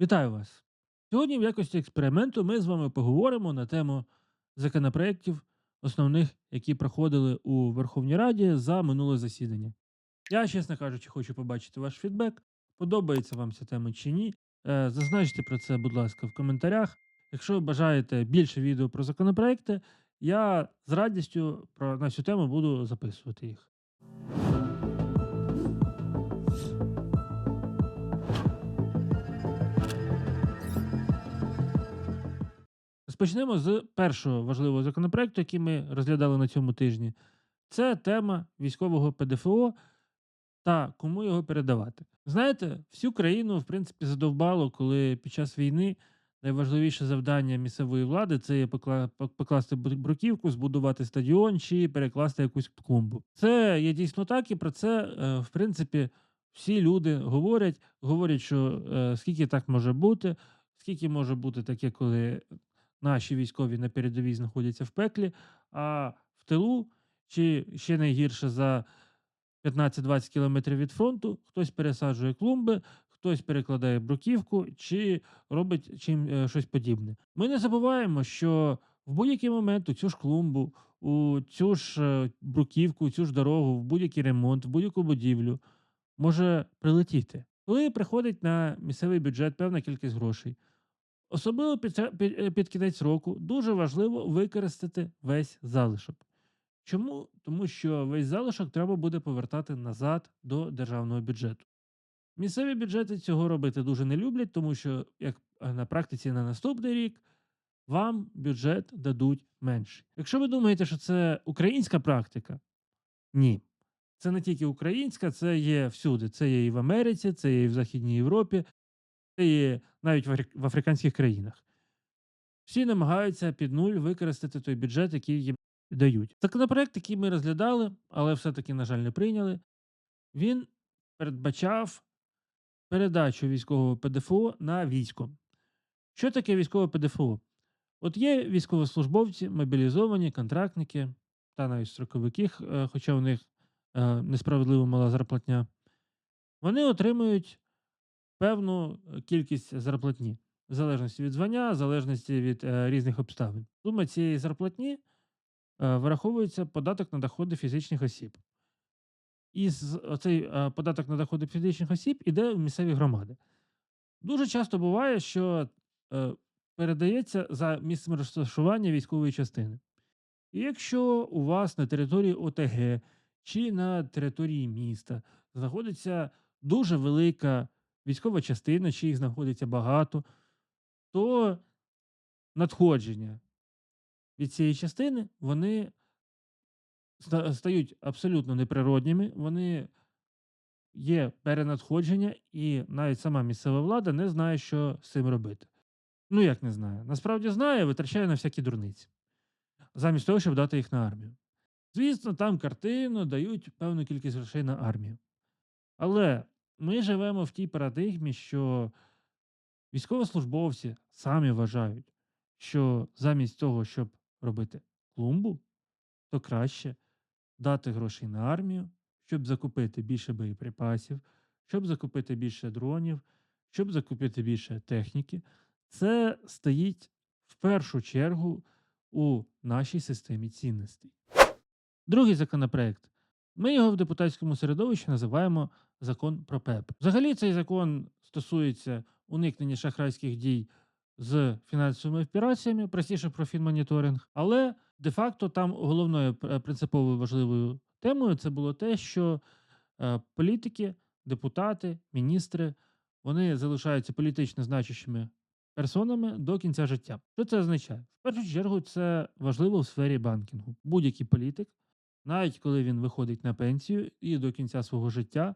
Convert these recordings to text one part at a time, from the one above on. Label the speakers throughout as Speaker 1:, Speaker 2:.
Speaker 1: Вітаю вас! Сьогодні, в якості експерименту, ми з вами поговоримо на тему законопроєктів, основних, які проходили у Верховній Раді за минуле засідання. Я, чесно кажучи, хочу побачити ваш фідбек. Подобається вам ця тема чи ні. Е, Зазначте про це, будь ласка, в коментарях. Якщо бажаєте більше відео про законопроекти, я з радістю про, на цю тему буду записувати їх. Розпочнемо з першого важливого законопроекту, який ми розглядали на цьому тижні. Це тема військового ПДФО та кому його передавати. Знаєте, всю країну, в принципі, задовбало, коли під час війни найважливіше завдання місцевої влади це є покласти бруківку, збудувати стадіон чи перекласти якусь клумбу. Це є дійсно так, і про це, е, в принципі, всі люди говорять. Говорять, що е, скільки так може бути, скільки може бути таке, коли наші військові на передовій знаходяться в пеклі, а в тилу, чи ще найгірше за 15-20 кілометрів від фронту, хтось пересаджує клумби, хтось перекладає бруківку чи робить чим е, щось подібне. Ми не забуваємо, що в будь-який момент у цю ж клумбу, у цю ж е, бруківку, у цю ж дорогу, в будь-який ремонт, в будь-яку будівлю може прилетіти. Коли приходить на місцевий бюджет певна кількість грошей, Особливо під, під, е, під кінець року дуже важливо використати весь залишок. Чому? Тому що весь залишок треба буде повертати назад до державного бюджету. Місцеві бюджети цього робити дуже не люблять, тому що, як е, на практиці на наступний рік, вам бюджет дадуть менше. Якщо ви думаєте, що це українська практика, ні. Це не тільки українська, це є всюди. Це є і в Америці, це є і в Західній Європі, це є навіть в африканських країнах. Всі намагаються під нуль використати той бюджет, який їм дають. Законопроект, який ми розглядали, але все-таки, на жаль, не прийняли, він передбачав передачу військового ПДФО на військо. Що таке військове ПДФО? От є військовослужбовці, мобілізовані, контрактники та навіть строковики, е, хоча у них е, несправедливо мала зарплатня. Вони отримують певну е, кількість зарплатні, в залежності від звання, в залежності від е, різних обставин. Сума цієї зарплатні е, вираховується податок на доходи фізичних осіб. І оцей е, податок на доходи фізичних осіб іде в місцеві громади. Дуже часто буває, що е, передається за місцем розташування військової частини. І якщо у вас на території ОТГ чи на території міста знаходиться дуже велика військова частина, чи їх знаходиться багато, то надходження від цієї частини вони стають абсолютно неприродніми, вони є перенадходження, і навіть сама місцева влада не знає, що з цим робити. Ну, як не знає. Насправді знає, витрачає на всякі дурниці, замість того, щоб дати їх на армію. Звісно, там картину дають певну кількість грошей на армію. Але ми живемо в тій парадигмі, що військовослужбовці самі вважають, що замість того, щоб робити клумбу, то краще дати грошей на армію, щоб закупити більше боєприпасів, щоб закупити більше дронів, щоб закупити більше техніки. Це стоїть в першу чергу у нашій системі цінностей. Другий законопроект. Ми його в депутатському середовищі називаємо закон про ПЕП. Взагалі, цей закон стосується уникнення шахрайських дій з фінансовими операціями, простіше про фінмоніторинг. Але де-факто там головною е, принциповою важливою темою це було те, що е, політики, депутати, міністри вони залишаються політично значущими персонами до кінця життя. Що це означає? В першу чергу, це важливо в сфері банкінгу. Будь-який політик, навіть коли він виходить на пенсію і до кінця свого життя,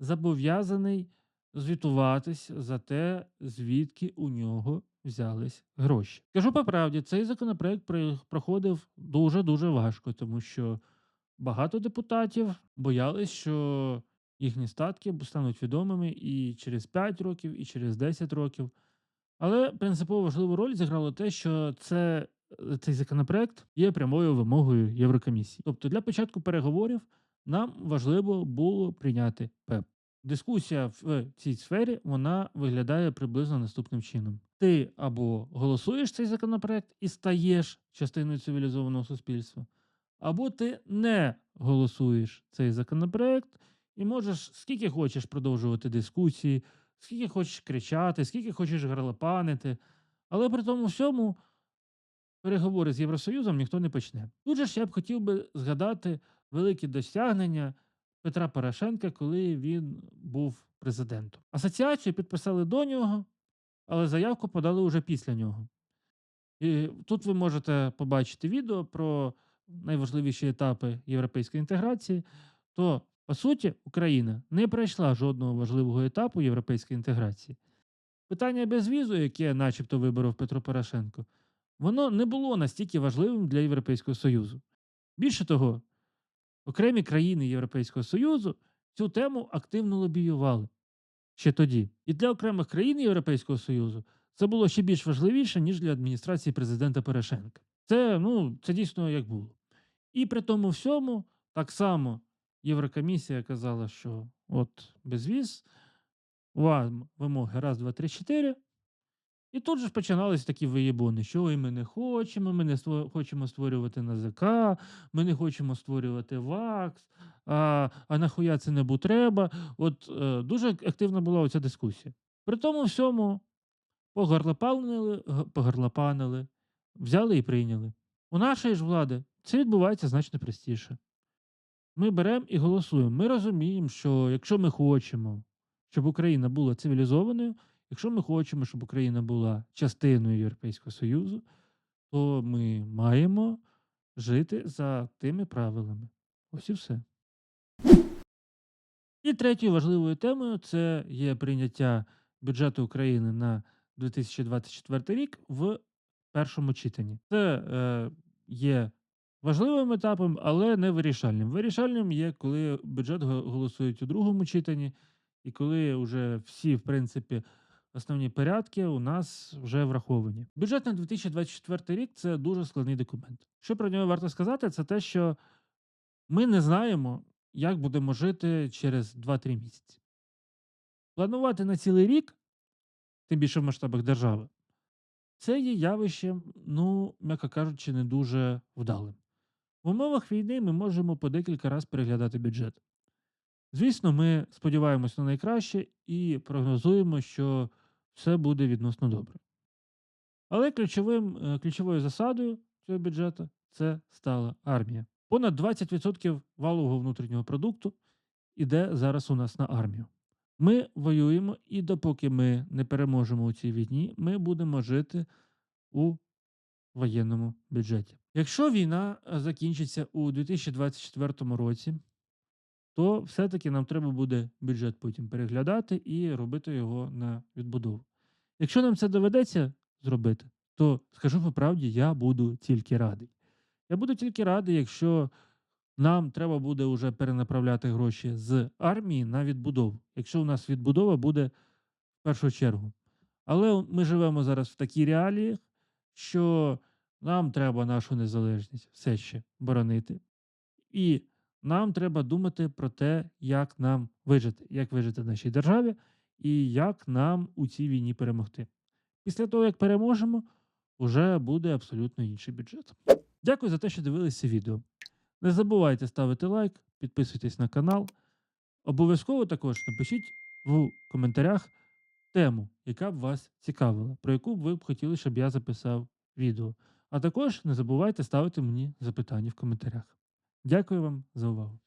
Speaker 1: зобов'язаний звітуватись за те, звідки у нього взялись гроші. Кажу по правді, цей законопроект проходив дуже дуже важко, тому що багато депутатів боялись, що їхні статки стануть відомими і через 5 років, і через 10 років. Але принципово важливу роль зіграло те, що це, цей законопроект є прямою вимогою Єврокомісії. Тобто для початку переговорів нам важливо було прийняти ПЕП. Дискусія в цій сфері вона виглядає приблизно наступним чином: ти або голосуєш цей законопроект і стаєш частиною цивілізованого суспільства, або ти не голосуєш цей законопроект і можеш скільки хочеш продовжувати дискусії, скільки хочеш кричати, скільки хочеш гарлопанити, але при тому всьому переговори з Євросоюзом ніхто не почне. Тут же ж я б хотів би згадати великі досягнення Петра Порошенка, коли він був президентом. Асоціацію підписали до нього, але заявку подали уже після нього. І тут ви можете побачити відео про найважливіші етапи європейської інтеграції. То, по суті, Україна не пройшла жодного важливого етапу європейської інтеграції. Питання безвізу, яке начебто виборов Петро Порошенко, воно не було настільки важливим для Європейського Союзу. Більше того, окремі країни Європейського Союзу цю тему активно лобіювали ще тоді. І для окремих країн Європейського Союзу це було ще більш важливіше, ніж для адміністрації президента Порошенка. Це, ну, це дійсно як було. І при тому всьому, так само Єврокомісія казала, що от безвіз, вам вимоги раз, два, три, чотири. І тут же ж починалися такі виєбони, що «Ой, ми не хочемо, ми не ство- хочемо створювати НАЗК, ми не хочемо створювати ВАКС, а, а нахуя це небу треба. От е, дуже активна була оця дискусія. При тому всьому погарлопанили, г- погарлопанили, взяли і прийняли. У нашої ж влади це відбувається значно простіше. Ми беремо і голосуємо. Ми розуміємо, що якщо ми хочемо, щоб Україна була цивілізованою, якщо ми хочемо, щоб Україна була частиною Європейського Союзу, то ми маємо жити за тими правилами. Ось і все. І третьою важливою темою це є прийняття бюджету України на 2024 рік в першому читанні. Це е, є важливим етапом, але не вирішальним. Вирішальним є, коли бюджет го- голосують у другому читанні, і коли вже всі, в принципі, основні порядки у нас вже враховані. Бюджет на 2024 рік це дуже складний документ. Що про нього варто сказати, це те, що ми не знаємо, як будемо жити через 2-3 місяці. Планувати на цілий рік, тим більше в масштабах держави, це є явищем, ну, м'яко кажучи, не дуже вдалим. В умовах війни ми можемо по декілька разів переглядати бюджет. Звісно, ми сподіваємось на найкраще і прогнозуємо, що все буде відносно добре. Але ключовим, е, ключовою засадою цього бюджету це стала армія. Понад 20% валового внутрішнього продукту іде зараз у нас на армію. Ми воюємо, і допоки ми не переможемо у цій війні, ми будемо жити у воєнному бюджеті. Якщо війна е, закінчиться у 2024 році, то все-таки нам треба буде бюджет потім переглядати і робити його на відбудову. Якщо нам це доведеться зробити, то скажу по правді, я буду тільки радий. Я буду тільки радий, якщо нам треба буде вже перенаправляти гроші з армії на відбудову. Якщо у нас відбудова буде в першу чергу. Але ми живемо зараз в такій реалії, що нам треба нашу незалежність все ще боронити. І нам треба думати про те, як нам вижити, як вижити в нашій державі і як нам у цій війні перемогти. Після того, як переможемо, вже буде абсолютно інший бюджет. Дякую за те, що дивилися відео. Не забувайте ставити лайк, підписуйтесь на канал. Обов'язково також напишіть в коментарях тему, яка б вас цікавила, про яку б ви б хотіли, щоб я записав відео. А також не забувайте ставити мені запитання в коментарях. Дякую вам за увагу.